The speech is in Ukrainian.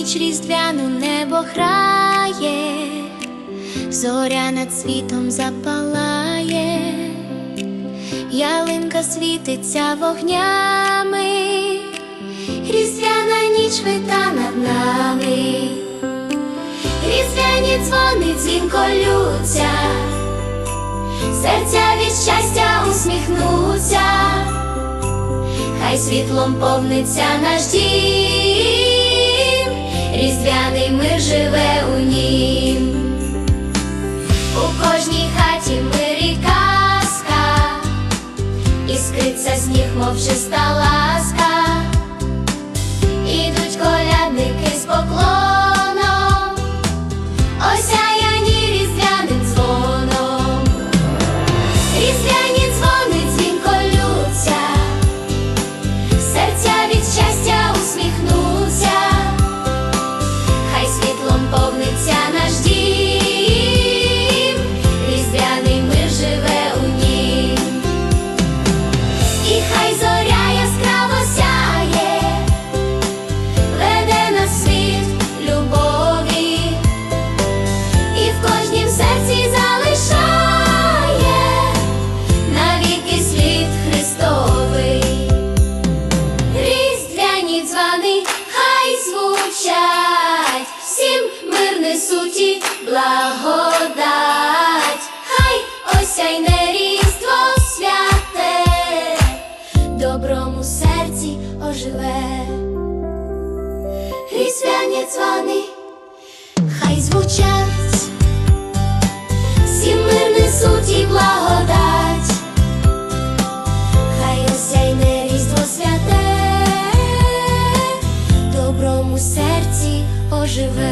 ніч різдвяну небо грає, зоря над світом запалає, ялинка світиться вогнями, різдвяна ніч вита над нами, різдвяні дзвони дзвінко лються, серця від щастя усміхнуться. Хай світлом повниться наш дім, мир живе у нім. У кожній хаті мир і казка, іскриться сніг, мов чиста ласка, хай звучать, всім мир несуть і благодать, хай осяйне різдво святе, доброму серці оживе. Різдвяні дзвони хай звучать, святе, доброму серці оживе.